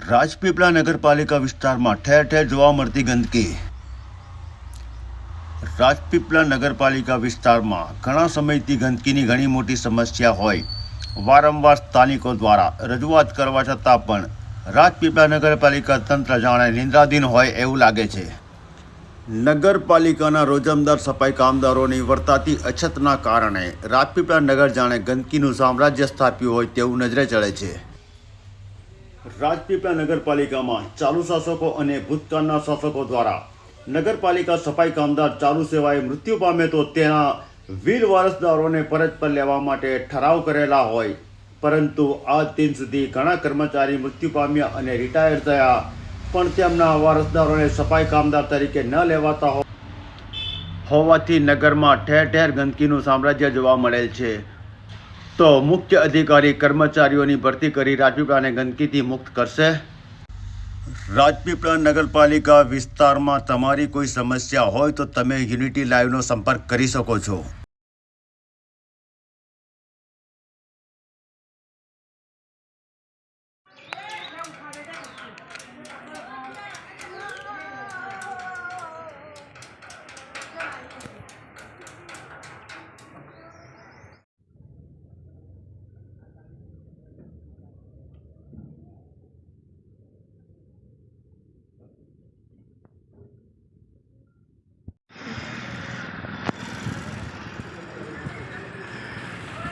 રાજપીપળા નગરપાલિકા વિસ્તારમાં ઠેર ઠેર જોવા મળતી ગંદકી. રાજપીપળા નગરપાલિકા વિસ્તારમાં ઘણા સમયથી ગંદકીની ઘણી મોટી સમસ્યા હોય. વારંવાર સ્થાનિકો દ્વારા રજૂઆત કરવા છતાં પણ રાજપીપળા નગરપાલિકા તંત્ર જાણે નિંદ્રાધીન હોય એવું લાગે છે. નગરપાલિકાના રોજમદાર સફાઈ કામદારોની વર્તાતી અછતના કારણે રાજપીપળા નગર જાણે ગંદકીનું સામ્રાજ્ય સ્થાપ્યું હોય તેવું નજરે ચડે છે. રાજપીપળા નગરપાલિકામાં ચાલુ શાસકો અને ભૂતકાળના શાસકો દ્વારા નગરપાલિકા સફાઈ કામદાર ચાલુ સેવાએ મૃત્યુ પામે તો તેના વીર વારસદારોને પરત પર લેવા માટે ઠરાવ કરેલા હોય. પરંતુ આજ દિન સુધી ઘણા કર્મચારી મૃત્યુ પામ્યા અને રિટાયર થયા, પણ તેમના વારસદારોને સફાઈ કામદાર તરીકે ન લેવાતા હોવાથી નગરમાં ઠેર ઠેર ગંદકીનું સામ્રાજ્ય જોવા મળેલ છે. તો મુખ્ય અધિકારી કર્મચારીઓની ભરતી કરી રાજપીપળાને ગંદકીથી મુક્ત કરશે. રાજપીપળા નગરપાલિકા વિસ્તારમાં તમારી કોઈ સમસ્યા હોય તો તમે યુનિટી લાઈવનો સંપર્ક કરી શકો છો.